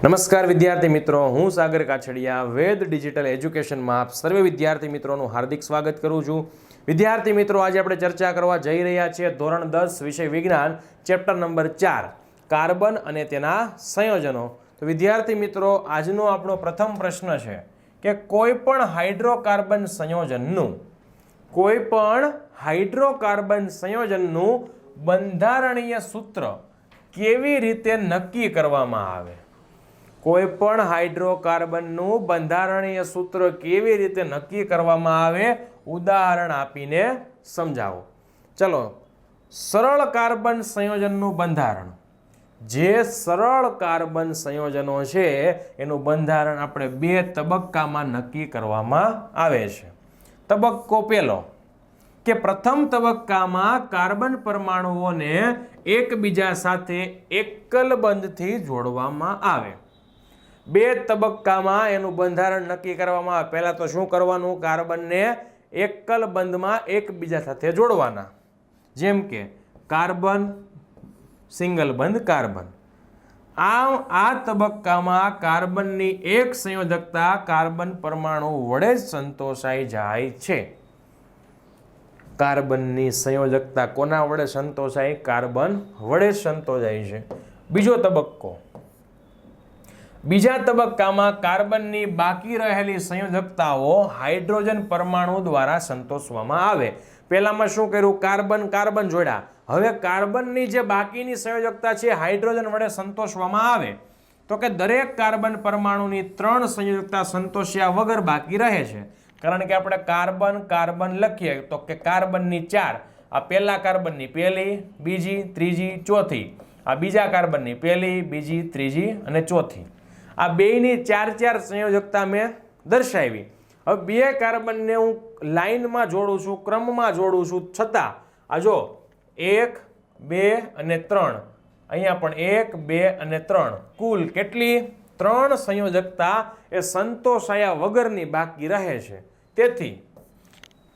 નમસ્કાર વિદ્યાર્થી મિત્રો, હું સાગર કાછડિયા, વેદ ડિજિટલ એજ્યુકેશનમાં આપ સર્વે વિદ્યાર્થી મિત્રોનું હાર્દિક સ્વાગત કરું છું. વિદ્યાર્થી મિત્રો, આજે આપણે ચર્ચા કરવા જઈ રહ્યા છીએ ધોરણ દસ વિષય વિજ્ઞાન, ચેપ્ટર નંબર ચાર, કાર્બન અને તેના સંયોજનો. તો વિદ્યાર્થી મિત્રો, આજનો આપણો પ્રથમ પ્રશ્ન છે કે કોઈ પણ હાઇડ્રોકાર્બન સંયોજનનું, કોઈ પણ હાઇડ્રોકાર્બન સંયોજનનું બંધારણીય સૂત્ર કેવી રીતે નક્કી કરવામાં આવે? કોઈ પણ હાઇડ્રોકાર્બનનું બંધારણીય સૂત્ર કેવી રીતે નક્કી કરવામાં આવે, ઉદાહરણ આપીને સમજાવો. ચલો, સરળ કાર્બન સંયોજનનું બંધારણ. જે સરળ કાર્બન સંયોજનો છે, એનું બંધારણ આપણે બે તબક્કામાં નક્કી કરવામાં આવે છે. તબક્કો પહેલો, કે પ્રથમ તબક્કામાં કાર્બન પરમાણુઓને એકબીજા સાથે એકલ બંધથી જોડવામાં આવે. બે તબક્કામાં એનું બંધારણ નક્કી કરવામાં આવે. પહેલાં તો શું કરવાનું? કાર્બનને એકલ બંધમાં એકબીજા સાથે જોડવાના. જેમ કે કાર્બન, સિંગલ બંધ કાર્બન. આમ આ તબક્કામાં કાર્બનની એક સંયોજકતા કાર્બન પરમાણુ વડે જ સંતોષાઈ જાય છે. કાર્બનની સંયોજકતા કોના વડે સંતોષાય કાર્બન વડે સંતોષાય છે. બીજો તબક્કો. બીજા તબક્કામાં કાર્બનની બાકી રહેલી સંયોજકતાઓ હાઇડ્રોજન પરમાણુ દ્વારા સંતોષવામાં આવે. પહેલામાં શું કર્યું? કાર્બન કાર્બન જોડ્યા. હવે કાર્બનની જે બાકીની સંયોજકતા છે, હાઇડ્રોજન વડે સંતોષવામાં આવે. તો કે દરેક કાર્બન પરમાણુની ત્રણ સંયોજકતા સંતોષ્યા વગર બાકી રહે છે. કારણ કે આપણે કાર્બન કાર્બન લખીએ, તો કે કાર્બનની ચાર. આ પહેલા કાર્બનની પહેલી, બીજી, ત્રીજી, ચોથી. આ બીજા કાર્બનની પહેલી, બીજી, ત્રીજી અને ચોથી. આ બેયની ચાર ચાર સંયોજકતા મેં દર્શાવી. હવે બે કાર્બનને હું લાઈનમાં જોડું છું, ક્રમમાં જોડું છું, છતાં, આ જો, એક, બે અને ત્રણ. અહીંયા પણ એક, બે અને ત્રણ. કુલ કેટલી? ત્રણ સંયોજકતા એ સંતોષાયા વગરની બાકી રહે છે. તેથી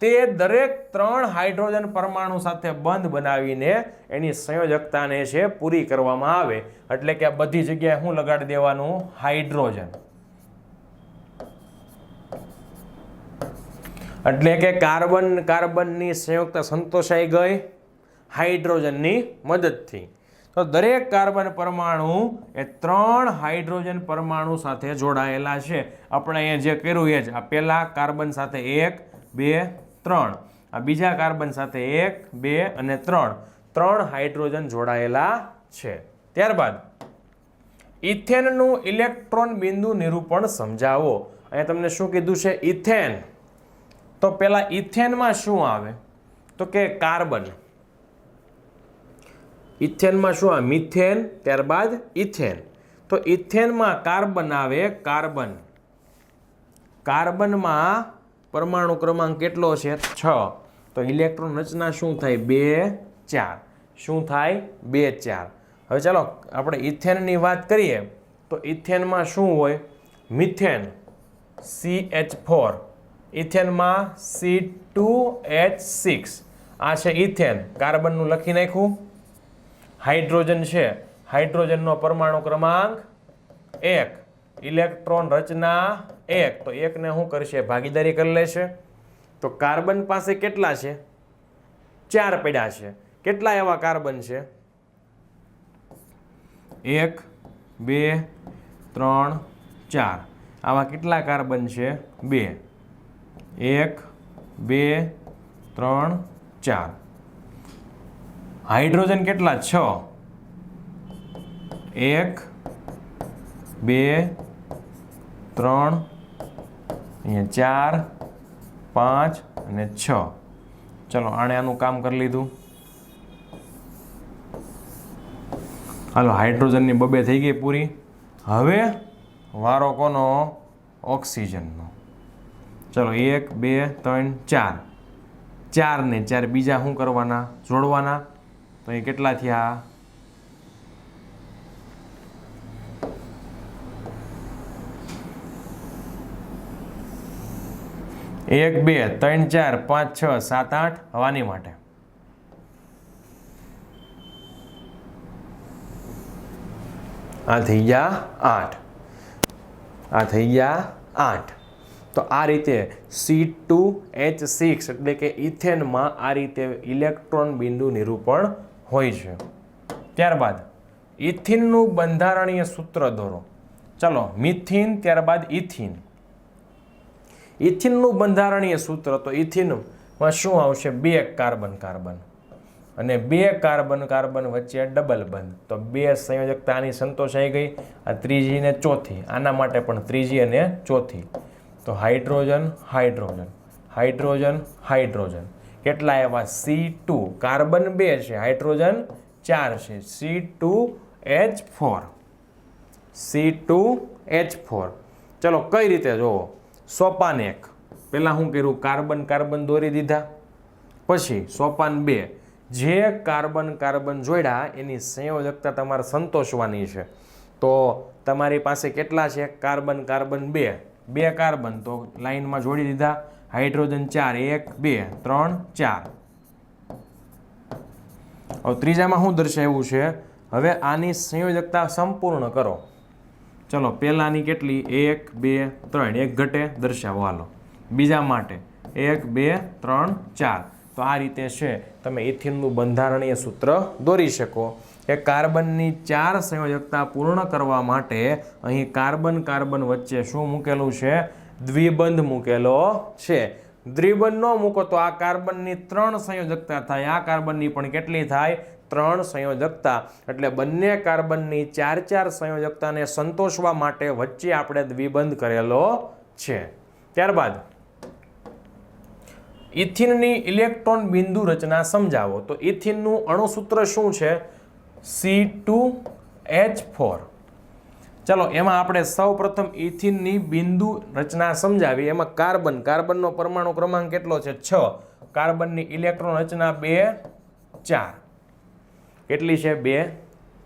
તે દરેક ત્રણ હાઇડ્રોજન પરમાણુ સાથે બંધ બનાવીને એની સંયોજકતાને છે પૂરી કરવામાં આવે. એટલે કે આ બધી જગ્યાએ શું લગાડી દેવાનું? હાઇડ્રોજન. એટલે કે કાર્બન, કાર્બનની સંયુક્ત સંતોષાઈ ગઈ. હાઇડ્રોજનની મદદથી. તો દરેક કાર્બન પરમાણુ એ ત્રણ હાઇડ્રોજન પરમાણુ સાથે જોડાયેલા છે. આપણે અહીંયા જે કર્યું એ જ. આ પહેલાં કાર્બન સાથે એક, બે ત્રણ. આ બીજા કાર્બન સાથે એક, બે અને ત્રણ. ત્રણ હાઇડ્રોજન જોડાયેલા છે. ત્યારબાદ, ઇથેનનું ઇલેક્ટ્રોન બિંદુ નિરૂપણ સમજાવો. અહીંયા તમને શું કીધું છે? ઇથેન. તો પહેલાં ઇથેનમાં શું આવે? તો કે કાર્બન. ઇથેનમાં શું આવે? મિથેન, ત્યારબાદ ઇથેન. તો ઇથેનમાં કાર્બન આવે કાર્બન. કાર્બનમાં પરમાણુ ક્રમાંક કેટલો છે? છ. તો ઇલેક્ટ્રોન રચના શું થાય? બે, ચાર. શું થાય? બે, ચાર. હવે ચાલો, આપણે ઇથેનની વાત કરીએ. તો ઇથેનમાં શું હોય? મિથેન સી એચ ફોર ઇથેનમાં સી ટુ એચ સિક્સ આ છે ઇથેન. કાર્બનનું લખી નાખ્યું. હાઇડ્રોજન છે. હાઇડ્રોજનનો પરમાણુ ક્રમાંક એક. ઇલેક્ટ્રોન રચના એક, તો એકને શું કરશે? ભાગીદારી કરી લેશે. તો કાર્બન પાસે કેટલા છે? ચાર પડ્યા છે. કેટલા એવા કાર્બન છે? એક, બે, ત્રણ, ચાર. આવા કેટલા કાર્બન છે? બે. એક, બે, ત્રણ, ચાર. હાઇડ્રોજન કેટલા? છ. એક, બે, ત્રણ અહીંયા ચાર, પાંચ અને છ. ચલો, આણે આનું કામ કરી લીધું. હાલો, હાઇડ્રોજનની બબે થઈ ગઈ પૂરી. હવે વારો કોનો? ઓક્સિજનનો. ચલો, એક, બે, ત્રણ, ચાર. ચાર ને ચાર, બીજા શું કરવાના? જોડવાના. તો એ કેટલા થયા? એક, બે, ત્રણ, ચાર, પાંચ, છ, સાત, આઠ હવાની માટે. આ થઈ ગયા આઠ. આ થઈ ગયા આઠ. તો આ રીતે સી ટુ એચ સિક્સ એટલે કે ઇથેનમાં આ રીતે ઇલેક્ટ્રોન બિંદુ નિરૂપણ હોય છે. ત્યારબાદ ઇથિનનું બંધારણીય સૂત્ર દોરો. ચલો મિથિન ત્યારબાદ ઇથિન ઇથિનનું બંધારણીય સૂત્ર તો ઇથિનમાં શું આવશે? બે કાર્બન કાર્બન. અને બે કાર્બન કાર્બન વચ્ચે ડબલ બંધ. તો બે સંયોજકતાની સંતોષાઈ ગઈ, આ ત્રીજી ને ચોથી. આના માટે પણ ત્રીજી અને ચોથી. તો હાઇડ્રોજન હાઇડ્રોજન. Hydrogen hydrogen. કેટલા એવા? સી ટુ કાર્બન બે છે, હાઇડ્રોજન ચાર છે. C two H four C two H four ચલો, કઈ રીતે જોવો? સોપાન એક. પહેલાં શું કર્યું? કાર્બન કાર્બન દોરી દીધા. પછી સોપાન બે. જે કાર્બન કાર્બન જોડ્યા, એની સંયોજકતા તમારે સંતોષવાની છે. તો તમારી પાસે કેટલા છે? કાર્બન કાર્બન બે. બે કાર્બન. તો લાઈનમાં જોડી દીધા. હાઇડ્રોજન ચાર. એક, બે, ત્રણ, ચાર. હવે ત્રીજામાં શું દર્શાવ્યું છે? હવે આની સંયોજકતા સંપૂર્ણ કરો. ચલો, પહેલાંની કેટલી? એક, બે, ત્રણ. એક ઘટે દર્શાવો, હાલો. બીજા માટે. એક, બે, ત્રણ, ચાર. તો આ રીતે છે. તમે ઇથિનનું બંધારણીય સૂત્ર દોરી શકો. એ કાર્બનની ચાર સંયોજકતા પૂર્ણ કરવા માટે અહીં કાર્બન કાર્બન વચ્ચે શું મૂકેલું છે? દ્વિબંધ મૂકેલો છે. દ્વિબંધ ન મૂકો તો આ કાર્બનની ત્રણ સંયોજકતા થાય. આ કાર્બનની પણ કેટલી થાય? ત્રણ સંયોજકતા, એટલે બંને કાર્બનની ચાર ચાર સંયોજકતાને સંતોષવા માટે વચ્ચે આપણે દ્વિબંધ કરેલો છે. ત્યારબાદ, ઇથિનની ઇલેક્ટ્રોન બિંદુ રચના સમજાવો. તો ઇથિનનું અણુસૂત્ર શું છે? C two H four. ચલો, એમાં આપણે સૌ પ્રથમ ઇથિનની બિંદુ રચના સમજાવી. એમાં કાર્બન, કાર્બનનો પરમાણુ ક્રમાંક કેટલો છે? છ. કાર્બનની ઇલેક્ટ્રોન રચના બે, ચાર. કેટલી છે? બે,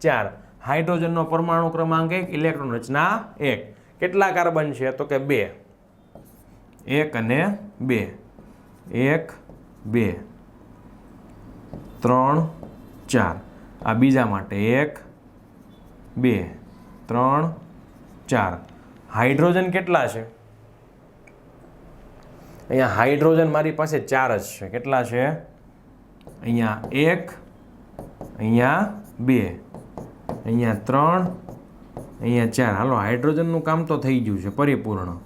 ચાર. હાઇડ્રોજનનો પરમાણુ ક્રમાંક એક, ઇલેક્ટ્રોન રચના એક. કેટલા કાર્બન છે? તો કે બે. એક અને બે. એક, બે. ત્રણ, ચાર. આ બીજા માટે એક, બે. ત્રણ, ચાર. હાઇડ્રોજન કેટલા છે? અહીંયા હાઇડ્રોજન મારી પાસે ચાર જ છે. કેટલા છે? અહીંયા એક અહીંયા બે, અહીંયા ત્રણ, અહીંયા ચાર. હાલો, હાઇડ્રોજનનું કામ તો થઈ ગયું છે, પરિપૂર્ણ.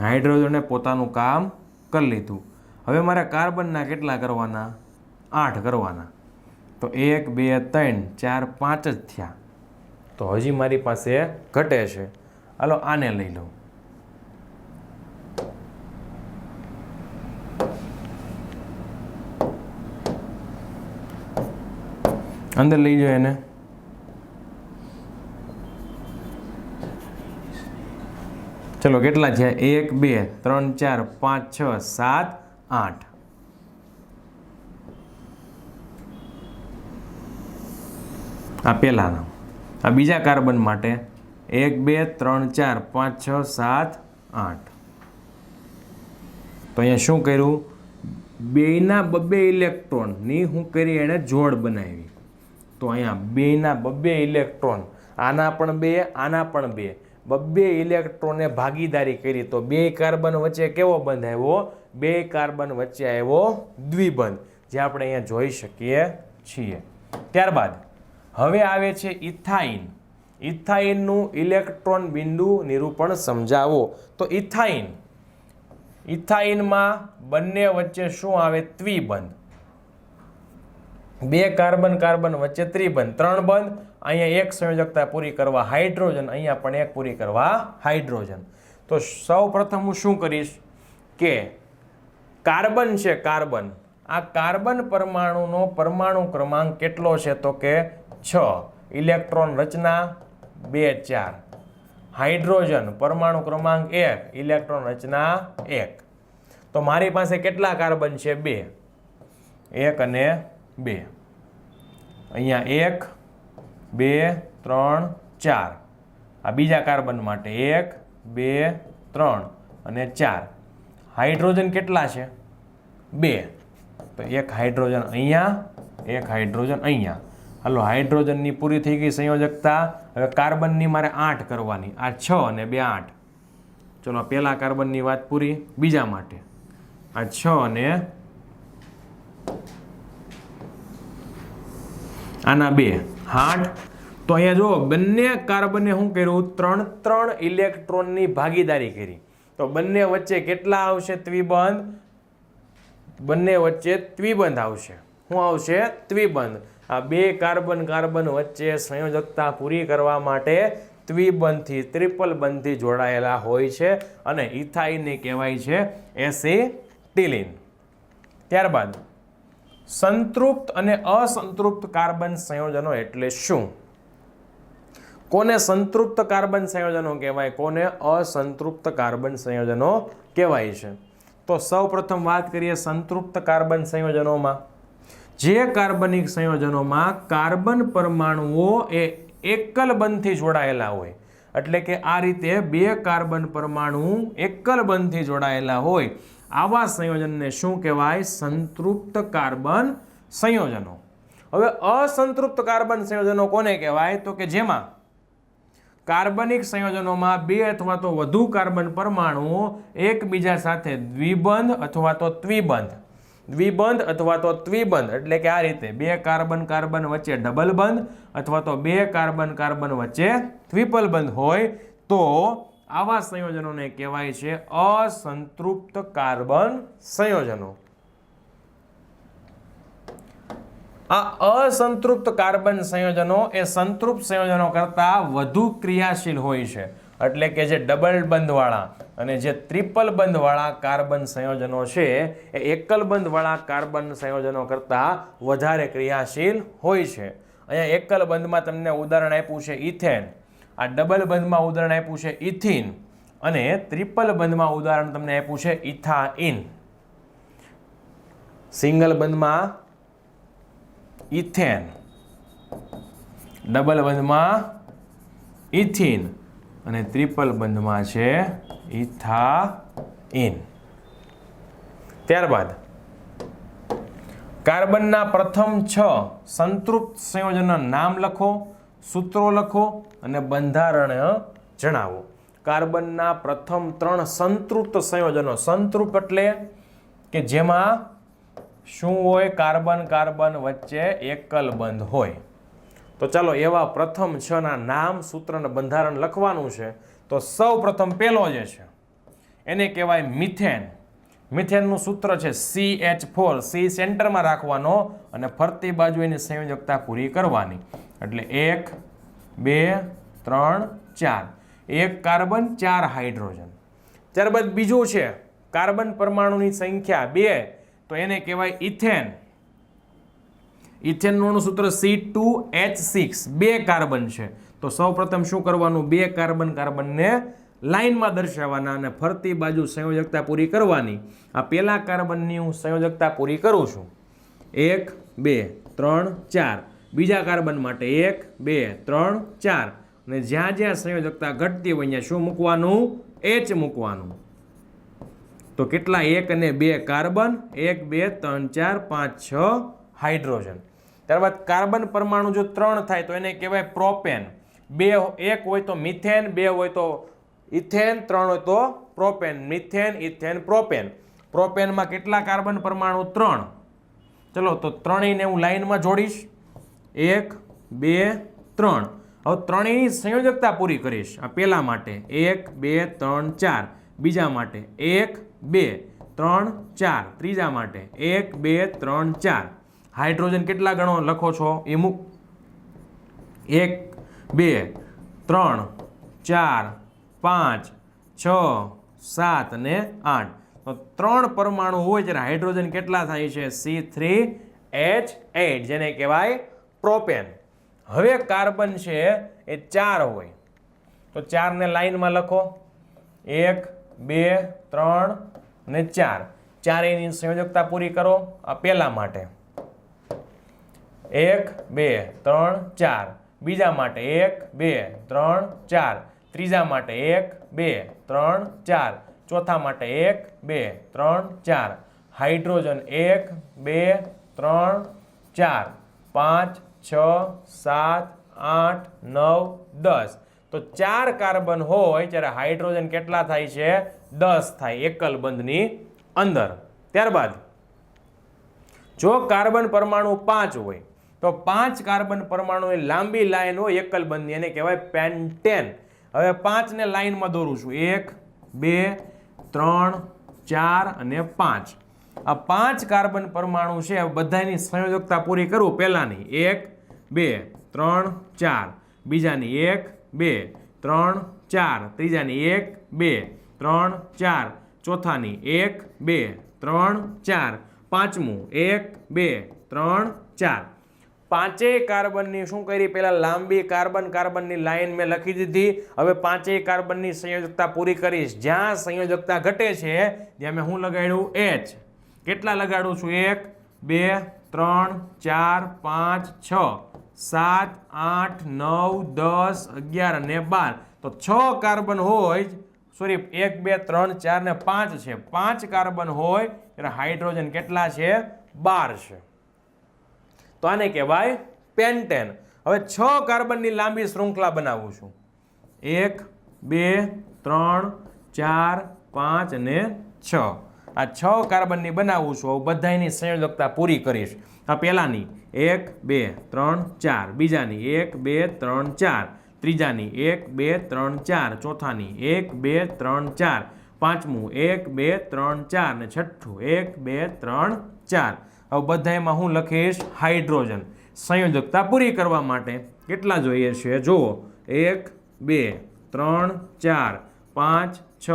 હાઇડ્રોજને પોતાનું કામ કરી લીધું. હવે મારે કાર્બનના કેટલા કરવાના? આઠ કરવાના. તો એક, બે, ત્રણ, ચાર, પાંચ જ થયા. તો હજી મારી પાસે ઘટે છે. હાલો, આને લઈ લઉં. અંદર લઈ જાય એને. ચલો, કેટલા છે? એક, બે, ત્રણ, ચાર, પાંચ, છ, સાત, આઠ. આ પહેલાંના. આ બીજા કાર્બન માટે એક, બે, ત્રણ, ચાર, પાંચ, છ, સાત, આઠ. તો અહીંયા શું કર્યું? બેયના બબે ઇલેક્ટ્રોનની હું કરી એણે જોડ બનાવી. તો અહીંયા બેના બબ્બે ઇલેક્ટ્રોન. આના પણ બે, આના પણ બે. બબ્બે ઇલેક્ટ્રોને ભાગીદારી કરી તો બે કાર્બન વચ્ચે કેવો બંધ આવ્યો? બે કાર્બન વચ્ચે આવ્યો દ્વિબંધ. જે આપણે અહીંયા જોઈ શકીએ છીએ. ત્યારબાદ હવે આવે છે ઇથાઇન. ઇથાઇનનું ઇલેક્ટ્રોન બિંદુ નિરૂપણ સમજાવો. તો ઇથાઇન. ઇથાઇનમાં બંને વચ્ચે શું આવે? ત્રિબંધ બે કાર્બન કાર્બન વચ્ચે ત્રિબંધ. ત્રણ બંધ. અહીંયા એક સંયોજકતા પૂરી કરવા હાઇડ્રોજન, અહીંયા પણ એક પૂરી કરવા હાઇડ્રોજન. તો સૌ હું શું કરીશ કે કાર્બન છે કાર્બન. આ કાર્બન પરમાણુનો પરમાણુ ક્રમાંક કેટલો છે તો કે છ. ઇલેક્ટ્રોન રચના બે, ચાર. હાઇડ્રોજન પરમાણુ ક્રમાંક એક, ઇલેક્ટ્રોન રચના એક. તો મારી પાસે કેટલા કાર્બન છે? બે. એક અને બે. અહીંયા એક, બે, ત્રણ, ચાર. આ બીજા કાર્બન માટે એક, બે, ત્રણ અને ચાર. હાઇડ્રોજન કેટલા છે? બે. તો એક હાઇડ્રોજન અહીંયા, એક હાઇડ્રોજન અહીંયા. હાલો, હાઇડ્રોજનની પૂરી થઈ ગઈ સંયોજકતા. હવે કાર્બનની મારે આઠ કરવાની. આ છ અને બે આઠ. ચલો પહેલાં કાર્બનની વાત પૂરી. બીજા માટે. આ છ અને આના બે. આઠ તો અહીંયા જો બંને કાર્બને શું કર્યું? ત્રણ ત્રણ ઇલેક્ટ્રોનની ભાગીદારી કરી. તો બંને વચ્ચે કેટલા આવશે? ત્રિબંધ. બંને વચ્ચે ત્રિબંધ આવશે. શું આવશે? ત્રિબંધ. આ બે કાર્બન કાર્બન વચ્ચે સંયોજકતા પૂરી કરવા માટે ત્રિબંધથી, ત્રિપલ બંધથી જોડાયેલા હોય છે અને ઇથાઇનને કહેવાય છે એસી ટીલિન ત્યારબાદ સંતૃપ્ત અને અસંતૃપ્ત કાર્બન સંયોજનો એટલે શું? કોને સંતૃપ્ત કાર્બન સંયોજનો કહેવાય? કોને અસંતૃપ્ત કાર્બન સંયોજનો કહેવાય છે? તો સૌ પ્રથમ વાત કરીએ સંતૃપ્ત કાર્બન સંયોજનોમાં. જે કાર્બનિક સંયોજનોમાં કાર્બન પરમાણુઓ એ એકલ બંધથી જોડાયેલા હોય. એટલે કે આ રીતે બે કાર્બન પરમાણુ એકલ બંધથી જોડાયેલા હોય. આવા સંયોજનને શું કહેવાય? સંતૃપ્ત કાર્બન સંયોજનો. હવે અસંતૃપ્ત કાર્બન સંયોજનો કોને કહેવાય? તો કે જેમાં કાર્બનિક સંયોજનોમાં બે અથવા તો વધુ કાર્બન પરમાણુઓ એકબીજા સાથે દ્વિબંધ અથવા તો ત્રિબંધ દ્વિબંધ અથવા તો ત્રિબંધ એટલે કે આ રીતે બે કાર્બન કાર્બન વચ્ચે ડબલ બંધ અથવા તો બે કાર્બન કાર્બન વચ્ચે ત્રિપલ બંધ હોય તો આવા સંયોજનોને કહેવાય છે અસંતૃપ્ત કાર્બન સંયોજનો. આ અસંતૃપ્ત કાર્બન સંયોજનો એ સંતૃપ્ત સંયોજનો કરતાં વધુ ક્રિયાશીલ હોય છે. એટલે કે જે ડબલ બંધવાળા અને જે ત્રિપલ બંધવાળા કાર્બન સંયોજનો છે, એ એકલ બંધવાળા કાર્બન સંયોજનો કરતાં વધારે ક્રિયાશીલ હોય છે. અહીંયા એકલ બંધમાં તમને ઉદાહરણ આપ્યું છે ઇથેન આ ડબલ બંધમાં ઉદાહરણ આપ્યું છે ઇથિન અને ત્રિપલ બંધમાં ઉદાહરણ તમને આપ્યું છે ઇથા ઇન સિંગલ બંધમાં ઇથેન. ડબલ બંધમાં ઇથિન અને ત્રિપલ બંધમાં છે ઇથા ઇન ત્યારબાદ કાર્બનના પ્રથમ છ સંતૃપ્ત સંયોજનના નામ લખો. સૂત્રો લખો અને બંધારણ જણાવો. કાર્બનના પ્રથમ ત્રણ સંતૃપ્ત સંયોજનો. સંતૃપ્ત એટલે કે જેમાં શું હોય? કાર્બન કાર્બન વચ્ચે એકલ બંધ હોય. તો ચાલો એવા પ્રથમ છ ના નામ, સૂત્ર અને બંધારણ લખવાનું છે. તો સૌ પ્રથમ પહેલો જે છે, એને કહેવાય મિથેન. મિથેનનું સૂત્ર છે સી એચ ફોર સી સેન્ટરમાં રાખવાનો અને ફરતી બાજુ એની સંયોજકતા પૂરી કરવાની. એટલે એક, બે, ત્રણ, ચાર. એક કાર્બન, ચાર હાઇડ્રોજન. ત્યારબાદ બીજું છે, કાર્બન પરમાણુની સંખ્યા બે, તો એને કહેવાય ઇથેન. ઇથેનનું સૂત્ર સી ટુ એચ સિક્સ બે કાર્બન છે. તો સૌ પ્રથમ શું કરવાનું? બે કાર્બન કાર્બનને લાઇનમાં દર્શાવવાના અને ફરતી બાજુ સંયોજકતા પૂરી કરવાની. આ પહેલા કાર્બનની હું સંયોજકતા પૂરી કરું છું. એક, બે, ત્રણ, ચાર. બીજા કાર્બન માટે એક, બે, ત્રણ, ચાર. અને જ્યાં જ્યાં સંયોજકતા ઘટતી હોય ત્યાં શું મૂકવાનું? એચ મૂકવાનું. તો કેટલા એક અને બે કાર્બન? એક, બે, ત્રણ, ચાર, પાંચ, છ હાઇડ્રોજન. ત્યારબાદ કાર્બન પરમાણુ જો ત્રણ થાય તો એને કહેવાય પ્રોપેન. બે એક હોય તો મિથેન, બે હોય તો ઇથેન, ત્રણ હોય તો પ્રોપેન. Methane, ethane, propane. પ્રોપેનમાં કેટલા કાર્બન પરમાણુ? ત્રણ. ચલો, તો ત્રણેયને હું લાઇનમાં જોડીશ. એક, બે, ત્રણ. હવે ત્રણેયની સંયોજકતા પૂરી કરીશ. આ પહેલા માટે એક, બે, ત્રણ, ચાર. બીજા માટે એક, બે, ત્રણ, ચાર. ત્રીજા માટે એક, બે, ત્રણ, ચાર. હાઇડ્રોજન કેટલા ગણો લખો છો? એ મૂક એક, બે, ત્રણ, ચાર, પાંચ, છ, સાત અને આઠ. તો ત્રણ પરમાણુ હોય ત્યારે હાઇડ્રોજન કેટલા થાય છે? સી થ્રી એચ એટ જેને કહેવાય પ્રોપેન. હવે કાર્બન છે એ ચાર હોય. તો ચારને લાઈનમાં લખો. એક, બે, ત્રણ ને ચાર. ચારેયની સંયોજકતા પૂરી કરો આ પહેલા માટે. એક, બે, ત્રણ, ચાર. બીજા માટે એક, બે, ત્રણ, ચાર. ત્રીજા માટે એક, બે, ત્રણ, ચાર. ચોથા માટે એક, બે, ત્રણ, ચાર. હાઇડ્રોજન એક, બે, ત્રણ, ચાર. પાંચ છ, સાત, આઠ, નવ, દસ. તો ચાર કાર્બન હોય ત્યારે હાઇડ્રોજન કેટલા થાય છે? દસ થાય એકલ બંધની અંદર. ત્યારબાદ, જો કાર્બન પરમાણુ પાંચ હોય, તો પાંચ કાર્બન પરમાણુની લાંબી લાઈન હોય એકલ બંધની, એને કહેવાય પેન્ટેન. હવે પાંચને લાઈનમાં દોરું છું. એક, બે, ત્રણ, ચાર અને પાંચ. આ પાંચ કાર્બન પરમાણુ છે બધાની સંયોજકતા પૂરી કરું. પહેલાંની. એક બે, ત્રણ, ચાર. બીજાની એક, બે. ત્રણ, ચાર. ત્રીજાની એક, બે. ત્રણ, ચાર. ચોથાની એક, બે. ત્રણ, ચાર. પાંચમું, એક, બે. ત્રણ, ચાર. પાંચેય કાર્બનની શું કરી? પહેલાં લાંબી કાર્બન, કાર્બનની લાઈન મેં લખી દીધી. હવે પાંચેય કાર્બનની સંયોજકતા પૂરી કરીશ. જ્યાં સંયોજકતા ઘટે છે, ત્યાં મેં હું લગાડ્યું? એચ કેટલા લગાડું છું? એક, બે, ત્રણ, ચાર, પાંચ, છ. સાત, આઠ, નવ, દસ, અગિયાર અને બાર. તો છ કાર્બન હોય સોરી એક, બે, ત્રણ, ચાર ને પાંચ છે. પાંચ કાર્બન હોય, ત્યારે હાઇડ્રોજન કેટલા છે? બાર છે. તો આને કહેવાય પેન્ટેન. હવે છ કાર્બનની લાંબી શૃંખલા બનાવું છું. એક, બે, ત્રણ, ચાર, પાંચ અને છ. આ છ કાર્બનની બનાવું છું બધાની સંયોજકતા પૂરી કરીશ. આ પહેલાંની એક, બે, ત્રણ, ચાર. બીજાની એક, બે, ત્રણ, ચાર. ત્રીજાની એક, બે, ત્રણ, ચાર. ચોથાની એક, બે, ત્રણ, ચાર. પાંચમું એક, બે, ત્રણ, ચાર. ને છઠ્ઠું એક, બે, ત્રણ, ચાર. હવે બધામાં હું લખીશ હાઇડ્રોજન. સંયોજકતા પૂરી કરવા માટે કેટલા જોઈએ છે? જુઓ. એક, બે, ત્રણ, ચાર. પાંચ, છ,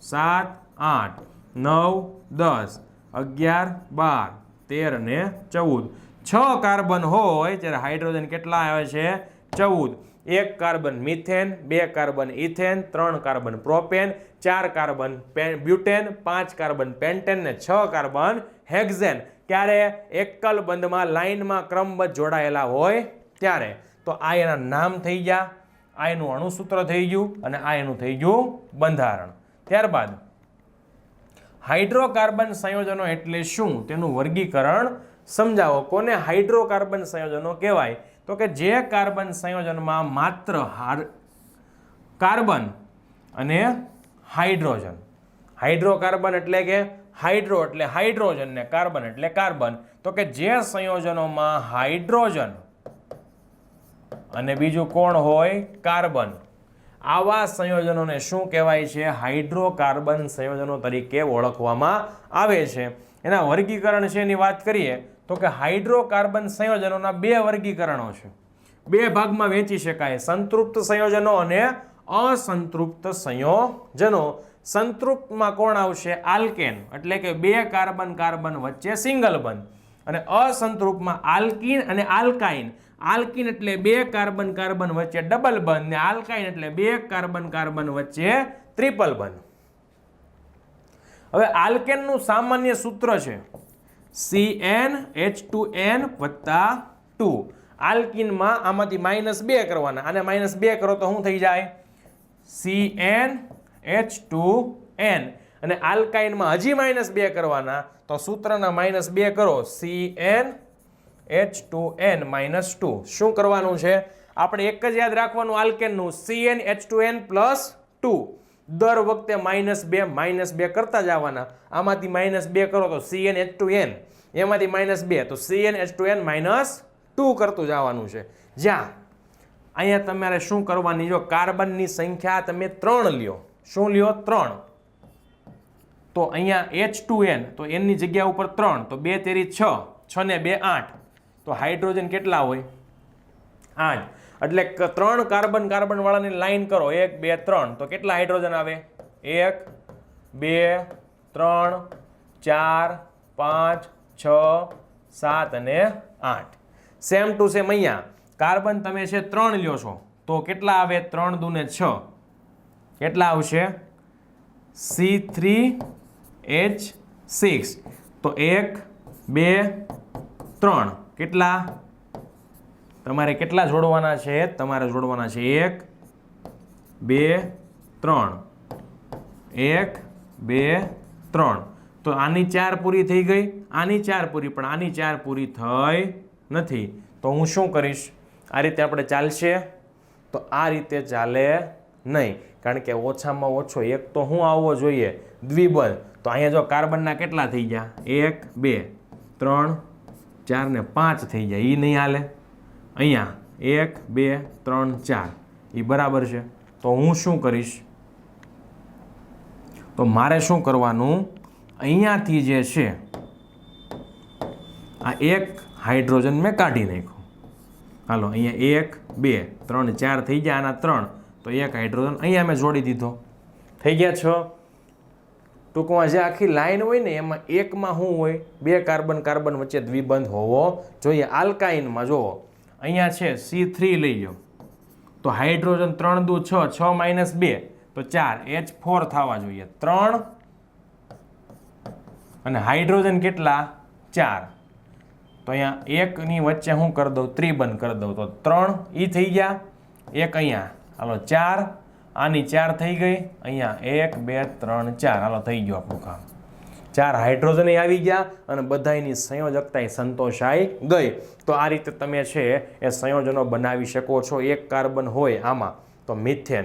સાત, આઠ. નવ, દસ, અગિયાર, બાર, તેર ને ચૌદ. છ કાર્બન હોય ત્યારે હાઇડ્રોજન કેટલા આવે છે? ચૌદ. એક કાર્બન મિથેન, બે કાર્બન ઇથેન, ત્રણ કાર્બન પ્રોપેન, ચાર કાર્બન બ્યુટેન, પાંચ કાર્બન પેન્ટેન ને છ કાર્બન હેક્ઝેન. ક્યારે? એકલ બંધમાં લાઇનમાં ક્રમબદ્ધ જોડાયેલા હોય ત્યારે. તો આ એના નામ થઈ ગયા. આ એનું અણુસૂત્ર થઈ ગયું અને આ એનું થઈ ગયું બંધારણ. ત્યારબાદ હાઇડ્રોકાર્બન સંયોજનો એટલે શું? તેનું વર્ગીકરણ સમજાવો. કોને હાઇડ્રોકાર્બન સંયોજનો કહેવાય? તો કે જે કાર્બન સંયોજનમાં માત્ર હાર, કાર્બન અને હાઇડ્રોજન. હાઇડ્રોકાર્બન એટલે કે હાઇડ્રો એટલે હાઇડ્રોજન ને કાર્બન એટલે કાર્બન. તો કે જે સંયોજનોમાં હાઇડ્રોજન અને બીજું કોણ હોય? કાર્બન. આવા સંયોજનોને શું કહેવાય છે? હાઇડ્રોકાર્બન સંયોજનો તરીકે ઓળખવામાં આવે છે. એના વર્ગીકરણ છે એની વાત કરીએ તો કે હાઇડ્રોકાર્બન સંયોજનોના બે વર્ગીકરણો છે. બે ભાગમાં વહેંચી શકાય. સંતૃપ્ત સંયોજનો અને અસંતૃપ્ત સંયોજનો. સંતૃપ્તમાં કોણ આવશે? આલ્કેન. એટલે કે બે કાર્બન કાર્બન વચ્ચે સિંગલ બંધ. અને અસંતૃપ્તમાં આલ્કીન અને આલ્કાઇન. આલ્કીન એટલે બે કાર્બન કાર્બન વચ્ચે ડબલ બંધ ને આલ્કાઇન એટલે બે કાર્બન કાર્બન વચ્ચે ટ્રિપલ બંધ હવે આલ્કેનનું સામાન્ય સૂત્ર છે. C N H two N વત્તા ટુ આલ્કિનમાં આમાંથી માઇનસ બે કરવાના. અને માઇનસ બે કરો તો શું થઈ જાય? C N H two N અને આલ્કાઇનમાં હજી માઇનસ બે કરવાના. તો સૂત્રના માઇનસ બે કરો. C N H two N minus two શું કરવાનું છે? આપણે એક જ યાદ રાખવાનું આલ્કેનનું. C N H two N plus two દર વખતે માઇનસ બે માઇનસ બે કરતા જવાના આમાંથી માઇનસ બે કરો તો C N H two N એમાંથી માઇનસ બે, તો C N H two N minus two કરતું જવાનું છે. જ્યાં, અહીંયા તમારે શું કરવાની? જો કાર્બનની સંખ્યા તમે ત્રણ લ્યો. શું લ્યો? ત્રણ. તો અહીંયા એચ ટુ એન તો એનની જગ્યા ઉપર ત્રણ. તો બે તેરી છ. છ ને બે આઠ. તો હાઇડ્રોજન કેટલા હોય? આઠ. એટલે ત્રણ કાર્બન કાર્બનવાળાની લાઇન કરો. એક, બે, ત્રણ. તો કેટલા હાઇડ્રોજન આવે? એક, બે, ત્રણ, ચાર, પાંચ, છ, સાત અને આઠ. સેમ ટુ સેમ અહીંયા. કાર્બન તમે છે ત્રણ લ્યો છો. તો કેટલા આવે? ત્રણ દુને છ. કેટલા આવશે? સી થ્રી એચ સિક્સ તો એક, બે, ત્રણ. કેટલા? તમારે કેટલા જોડવાના છે? તમારે જોડવાના છે એક, બે, ત્રણ. એક, બે, ત્રણ. તો આની ચાર પૂરી થઈ ગઈ? આની ચાર પૂરી, પણ આની ચાર પૂરી થઈ નથી. તો હું શું કરીશ? આ રીતે આપણે ચાલશે? તો આ રીતે ચાલે નહીં. કારણ કે ઓછામાં ઓછો એક તો શું આવવો જોઈએ. દ્વિબલ તો અહીંયા જો કાર્બનના કેટલા થઈ ગયા? એક, બે, ત્રણ ચાર ને પાંચ થઈ જાય એ નહીં હાલે. અહીંયા એક, બે, ત્રણ, ચાર. એ બરાબર છે. તો હું શું કરીશ? તો મારે શું કરવાનું? અહીંયાથી જે છે, આ એક હાઇડ્રોજન મેં કાઢી નાખ્યું. હાલો, અહીંયા એક, બે, ત્રણ, ચાર થઈ ગયા, આના ત્રણ. તો એક હાઇડ્રોજન અહીંયા મેં જોડી દીધો. થઈ ગયા છ? ટૂંકમાં જે આખી લાઈન હોય ને, એમાં એકમાં શું હોય? બે કાર્બન કાર્બન વચ્ચે દ્વિબંધ હોવો જોઈએ. આલ્કાઇનમાં જુઓ. અહીંયા છે સી થ્રી લઈ લો. તો હાઇડ્રોજન ત્રણ દુ છ છ માઇનસ બે, તો ચાર. એચ ફોર થવા જોઈએ. ત્રણ. અને હાઇડ્રોજન કેટલા? ચાર. તો અહીંયા એકની વચ્ચે હું કરી દઉં, ત્રિબંધ કરી દઉં. તો ત્રણ એ થઈ ગયા. એક અહીંયા. હાલો, ચાર. આની ચાર થઈ ગઈ. અહીંયા એક, બે, ત્રણ, ચાર. હાલો, થઈ ગયું આપણું કામ. ચાર હાઇડ્રોજન આવી ગયા અને બધાયની સંયોજકતા સંતોષાઈ ગઈ. તો આ રીતે તમે છે એ સંયોજનો બનાવી શકો છો. એક કાર્બન હોય આમાં, તો મિથેન.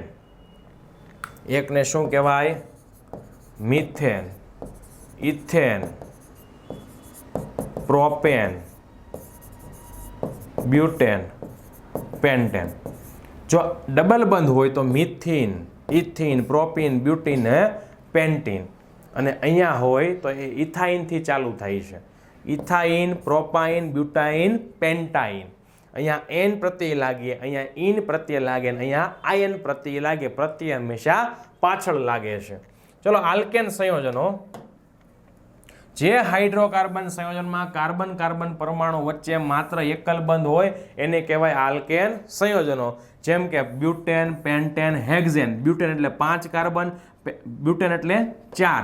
એકને શું કહેવાય? Methane. Ethane. Propane. Butane. Pentane. જો ડબલ બંધ હોય તો મિથિન, ઇથિન, પ્રોપિન, બ્યુટિન હે પેન્ટિન. અને અહીંયા હોય તો એ ઇથાઇનથી ચાલુ થાય છે. Ethyne, propyne, butyne, pentyne. અહીંયા એન પ્રત્યય લાગે, અહીંયા ઇન પ્રત્યય લાગે ને અહીંયા આયન પ્રત્યય લાગે. પ્રત્યય હંમેશા પાછળ લાગે છે. ચલો આલ્કેન સંયોજનો. જે હાઇડ્રોકાર્બન સંયોજનમાં કાર્બન કાર્બન પરમાણુ વચ્ચે માત્ર એકલબંધ હોય, એને કહેવાય આલ્કેન સંયોજનો. જેમ કે બ્યુટેન, પેન્ટેન, હેક્ઝેન. બ્યુટેન એટલે પાંચ કાર્બન બ્યુટેન એટલે ચાર.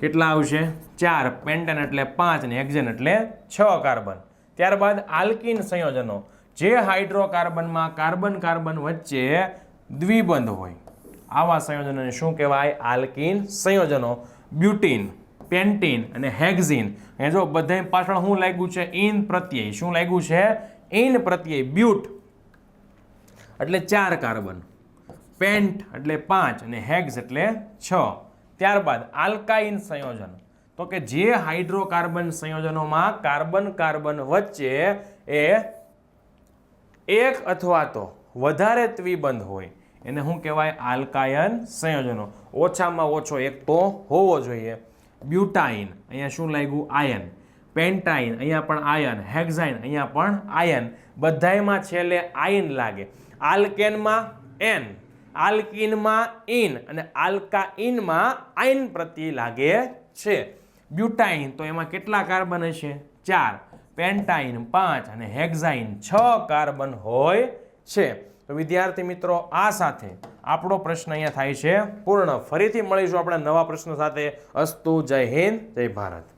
કેટલા આવશે? ચાર. પેન્ટેન એટલે પાંચ અને હેક્ઝેન એટલે છ કાર્બન. ત્યારબાદ આલ્કિન સંયોજનો. જે હાઇડ્રોકાર્બનમાં કાર્બન કાર્બન વચ્ચે દ્વિબંધ હોય. આવા સંયોજનોને શું કહેવાય? આલ્કિન સંયોજનો. બ્યુટીન. પેન્ટીન અને હેગઝીન એ જો બધા પાછળ શું લાગ્યું છે? ઇન પ્રત્યય. શું લાગ્યું છે? ઇન પ્રત્યય. બ્યુટ. એટલે ચાર કાર્બન. પેન્ટ એટલે પાંચ અને હેગ્સ એટલે છ. ત્યારબાદ આલ્કાઇન સંયોજન. તો કે જે હાઇડ્રોકાર્બન સંયોજનોમાં કાર્બન કાર્બન વચ્ચે એ એક અથવા તો વધારે દ્વિબંધ હોય. એને શું કહેવાય? આલ્કાયન સંયોજનો. ઓછામાં ઓછો એક તો હોવો જોઈએ. બ્યુટાઇન, અહીંયા શું લાગ્યું? આયન. પેન્ટાઇન, અહીંયા પણ આયન. હેક્ઝાઇન, અહીંયા પણ આયન. બધાયમાં છેલ્લે આયન લાગે. આલ્કેનમાં એન, આલ્કિનમાં ઇન અને આલ્કાઇનમાં આયન પ્રત્યે લાગે છે. બ્યુટાઇન, તો એમાં કેટલા કાર્બન હશે? ચાર. પેન્ટાઇન પાંચ અને હેક્ઝાઇન છ કાર્બન હોય છે. તો વિદ્યાર્થી મિત્રો, આ સાથે આપણો પ્રશ્ન અહીંયા થાય છે પૂર્ણ. ફરીથી મળીશું આપણા નવા પ્રશ્ન સાથે. અસ્તુ જય હિન્દ, જય ભારત.